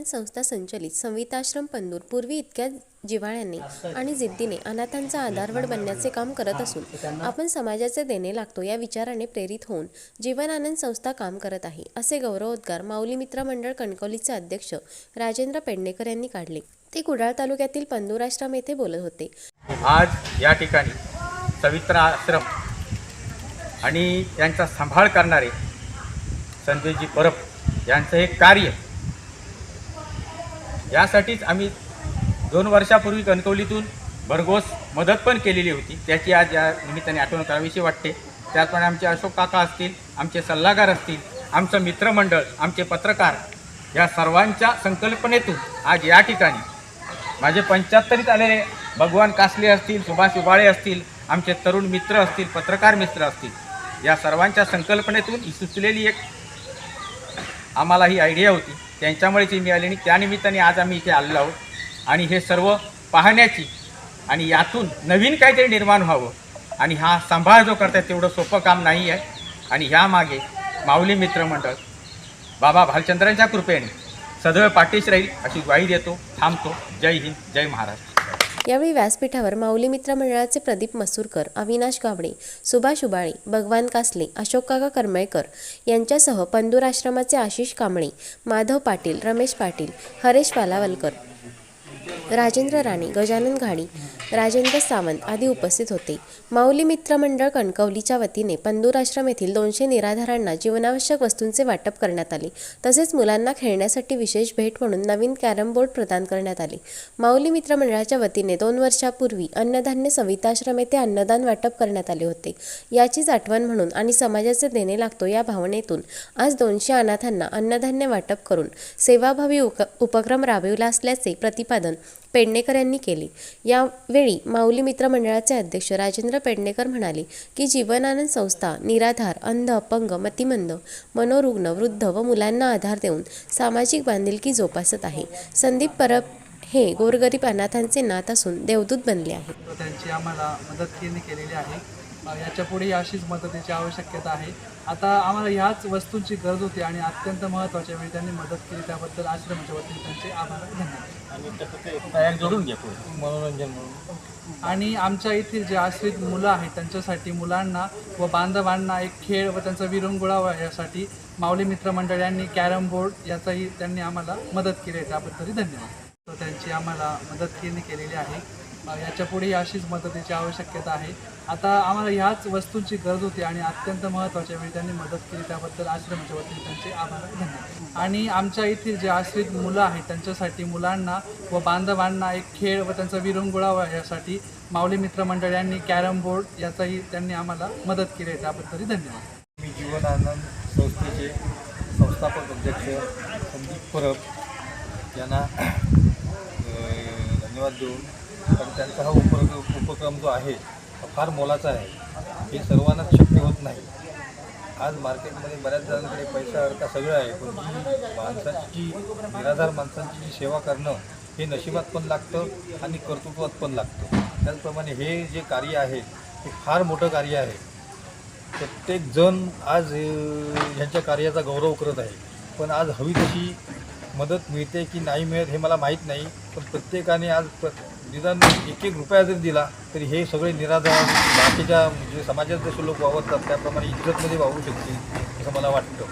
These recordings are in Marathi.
जीवनानंद संस्था संचलित संविताश्रम पंदूर पूर्वी इतक्या जिव्हाळ्याने आणि जिद्दीने अनाथांचा आधारवड बनण्याचे काम करत असून आपण समाजाचे देणे लागतो या विचाराने प्रेरित होऊन जीवनानंद संस्था काम करत आहे असे गौरवोद्गार माऊली मित्र मंडळ कणकवलीचे अध्यक्ष राजेंद्र पेडणेकर यांनी काढले. ते कुडाळ तालुक्यातील पंदूर आश्रम येथे बोलत होते. आज या ठिकाणी सवित्र आश्रम आणि त्यांचा सांभाळ करणारे संजयजी परब यांचं हे कार्य यासाठीच आम्ही दोन वर्षापूर्वी कणकवलीतून भरघोस मदत पण केलेली होती. त्याची आज या निमित्ताने आठवण करावीशी वाटते. त्याचप्रमाणे आमचे अशोक काका असतील आमचे सल्लागार असतील आमचं मित्रमंडळ आमचे पत्रकार या सर्वांच्या संकल्पनेतून आज या ठिकाणी माझे पंच्याहत्तरीत आलेले भगवान कासले असतील सुभाष उबाळे असतील आमचे तरुण मित्र असतील पत्रकार मित्र असतील या सर्वांच्या संकल्पनेतून ही सुचलेली एक आम्हाला ही आयडिया होती. त्यांच्यामुळे ती मिळाली आणि त्यानिमित्ताने आज आम्ही इथे आलेलो आहोत. आणि हे सर्व पाहण्याची आणि यातून नवीन काहीतरी निर्माण व्हावं. आणि हा सांभाळ जो करतायत तेवढं सोपं काम नाही आहे. आणि ह्यामागे माऊली मित्रमंडळ बाबा भालचंद्रांच्या कृपेने सदैव पाठीश राहील अशी ग्वाही देतो थांबतो. जय हिंद जय महाराष्ट्र. यावेळी व्यासपीठावर माऊली मित्र मंडळाचे प्रदीप मसूरकर अविनाश गावडे सुभाष उबाळे भगवान कासले अशोक काका करमळकर यांच्यासह पंदूर आश्रमाचे आशिष कांबळे माधव पाटील रमेश पाटील हरेश पालावलकर राजेंद्र राणे गजानन घाडी राजेंद्र सावंत आदी उपस्थित होते. माऊली मित्र मंडळ कणकवलीच्या वतीने पंदूर आश्रम येथील दोनशे निराधारांना जीवनावश्यक वस्तूंचे वाटप करण्यात आले. तसेच मुलांना खेळण्यासाठी विशेष भेट म्हणून नवीन कॅरम बोर्ड प्रदान करण्यात आले. माऊली मित्र मंडळाच्या वतीने दोन वर्षापूर्वी अन्नधान्य सविताश्रम येथे अन्नदान वाटप करण्यात आले होते. याचीच आठवण म्हणून आणि समाजाचे देणे लागतो या भावनेतून आज दोनशे अनाथांना अन्नधान्य वाटप करून सेवाभावी उपक्रम राबविला असल्याचे प्रतिपादन पेडणेकर यांनी केले. यावेळी माऊली मित्र मंडळाचे अध्यक्ष राजेंद्र पेडणेकर म्हणाले की जीवनानंद संस्था निराधार अंध अपंग मतिमंद मनोरुग्ण वृद्ध व मुलांना आधार देऊन सामाजिक बांधिलकी जोपासत आहे. संदीप परब हे गोरगरीब अनाथांचे नात असून देवदूत बनले आहेत. त्यांची आम्हाला मदत केली केलेली आहे. याच्या पुढेही अशीच मदतीची आवश्यकता आहे. आता आम्हाला ह्याच वस्तूंची गरज होती आणि अत्यंत महत्त्वाच्या वेळी त्यांनी मदत केली त्याबद्दल आश्रमाच्या वतीने त्यांचे आभार धन्यवाद. जोडून पुढे. मनोरंजन म्हणून. आणि आमच्या येथील जे आश्रित मुलं आहेत त्यांच्यासाठी मुलांना व बांधवांना एक खेळ व त्यांचा विरंगुळा यासाठी माऊली मित्र मंडळ यांनी कॅरम बोर्ड याचाही त्यांनी आम्हाला मदत केली आहे. त्याबद्दलही धन्यवाद. तो त्यांची आम्हाला मदत केली केलेली आहे. याच्या पुढेही अशीच मदतीची आवश्यकता आहे. आता आम्हाला ह्याच वस्तूंची गरज होती आणि अत्यंत महत्त्वाच्या वेळी म्हणजे त्यांनी मदत केली त्याबद्दल आश्रमाच्या वतीने त्यांचे आभार धन्यवाद. आणि आमच्या येथील जे आश्रित मुलं आहेत त्यांच्यासाठी मुलांना व बांधवांना एक खेळ व त्यांचा विरंगुळा यासाठी माऊली मित्र मंडळ यांनी कॅरम बोर्ड याचाही त्यांनी आम्हाला मदत केली आहे त्याबद्दलही धन्यवाद. मी जीवन आनंद संस्थेचे संस्थापक अध्यक्ष संदीप परब यांना धन्यवाद देऊन कारण त्यांचा हा उपक्रम उपक्रम जो आहे फार मोलाचा आहे. हे सर्वांनाच शक्य होत नाही. आज मार्केटमध्ये बऱ्याच जणांकडे पैसा अडका सगळं आहे पण जी माणसाची जी निराधार माणसांची जी सेवा करणं हे नशिबात पण लागतं आणि कर्तृत्वात पण लागतं. त्याचप्रमाणे हे जे कार्य आहे हे फार मोठं कार्य आहे. प्रत्येक जण आज ह्यांच्या कार्याचा गौरव करत आहे. पण आज हवी तशी मदत मिळते की नाही मिळत हे मला माहीत नाही. पण प्रत्येकाने आज प्र निदान एक एक रुपया जरी दिला तरी हे सगळे निराधार बाकीच्या म्हणजे समाजात जसे लोक वावरतात त्याप्रमाणे इज्जतमध्ये वावरू शकतील असं मला वाटतं.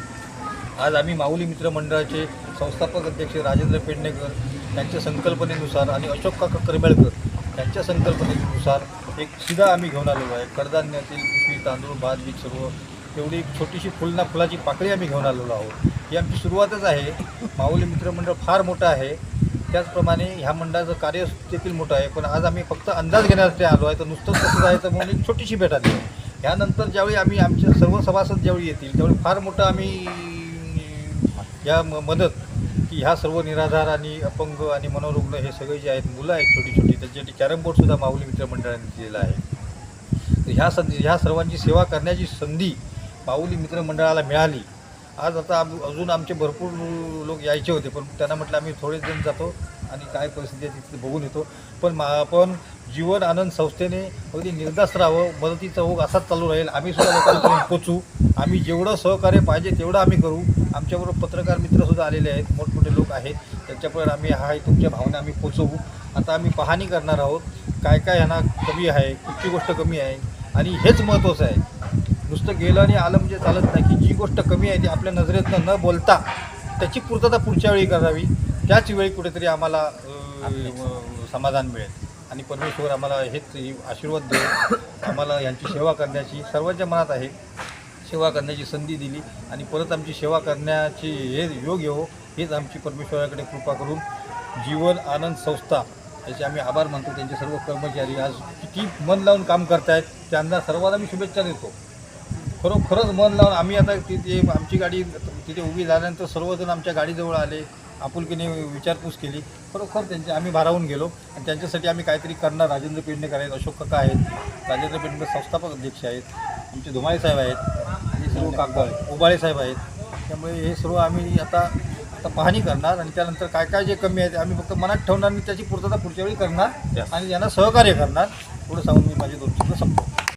आज आम्ही माऊली मित्र मंडळाचे संस्थापक अध्यक्ष राजेंद्र पेडणेकर यांच्या संकल्पनेनुसार आणि अशोक काका करमेळकर यांच्या संकल्पनेनुसार एक शिधा आम्ही घेऊन आलेलो आहे. कडधान्यातील पिशवी तांदूळ भात बीज सर्व तेवढी एक छोटीशी फुलना फुलाची पाकळी आम्ही घेऊन आलेलो आहोत. ही आमची सुरुवातच आहे. माऊली मित्रमंडळ फार मोठं आहे. त्याचप्रमाणे ह्या मंडळाचं कार्य देखील मोठं आहे. पण आज आम्ही फक्त अंदाज घेण्यासाठी आलो आहे. तर नुसतंच कसं जायचं म्हणून एक छोटीशी भेट आली. ह्यानंतर यानंतर ज्यावेळी आम्ही आमचे सर्व सभासद ज्यावेळी येतील त्यावेळी फार मोठं आम्ही या म मदत की ह्या सर्व निराधार आणि अपंग आणि मनोरुग्ण हे सगळे जे आहेत मुलं आहेत छोटी छोटी त्यांच्यासाठी कॅरम बोर्डसुद्धा माऊली मित्रमंडळाने दिलेला आहे. तर ह्या संधी ह्या सर्वांची सेवा करण्याची संधी माऊली मित्रमंडळाला मिळाली. आज आता अजून आमचे भरपूर लोक यायचे होते पण त्यांना म्हटलं आम्ही थोडेच जण जातो आणि काय परिस्थिती आहे तिथे बघून येतो. पण मा आपण जीवन आनंद संस्थेने अगदी निर्धास्त राहावं मदतीचा ओघ असाच चालू राहील. आम्ही सुद्धा लोकांपर्यंत पोचू आम्ही जेवढं सहकार्य पाहिजे तेवढं आम्ही करू. आमच्याबरोबर पत्रकार मित्रसुद्धा आलेले आहेत मोठमोठे लोक आहेत. त्यांच्यापर्यंत आम्ही हा तुमच्या भावना आम्ही पोचवू आता आम्ही पाहणी करणार आहोत काय काय ह्यांना कमी आहे कुठची गोष्ट कमी आहे. आणि हेच महत्त्वाचं आहे. नुसतं गेलं आणि आलं म्हणजे चालत नाही की जी गोष्ट कमी आहे ती आपल्या नजरेतनं न बोलता त्याची पूर्तता पुढच्या वेळी करावी त्याच वेळी कुठेतरी आम्हाला समाधान मिळेल. आणि परमेश्वर आम्हाला हेच आशीर्वाद देईल. आम्हाला यांची सेवा करण्याची सर्वांच्या मनात आहे सेवा करण्याची संधी दिली आणि परत आमची सेवा करण्याची हे योग येवो हेच आमची परमेश्वराकडे कृपा करून जीवन आनंद संस्था याचे आम्ही आभार मानतो. त्यांचे सर्व कर्मचारी आज किती मन लावून काम करतायत त्यांना सर्वांना मी शुभेच्छा देतो. खरोखरच मन लावून आम्ही आता तिथे आमची गाडी तिथे उभी झाल्यानंतर सर्वजण आमच्या गाडीजवळ आले आपुलकीने विचारपूस केली. खरोखर त्यांचे आम्ही भारावून गेलो. आणि त्यांच्यासाठी आम्ही काहीतरी करणार. राजेंद्र पेडणेकर आहेत अशोक काका आहेत राजेंद्र पेडणेकर संस्थापक अध्यक्ष आहेत आमचे धुमाळे साहेब आहेत आणि सर्व कागदाळे उबाळे साहेब आहेत. त्यामुळे हे सर्व आम्ही आता आता पाहणी करणार. आणि त्यानंतर काय काय जे कमी आहे ते आम्ही फक्त मनात ठेवणार आणि त्याची पूर्तता पुढच्या वेळी करणार. आणि यांना सहकार्य करणार. पुढे सांगून मी माझे दोन शब्द संपतो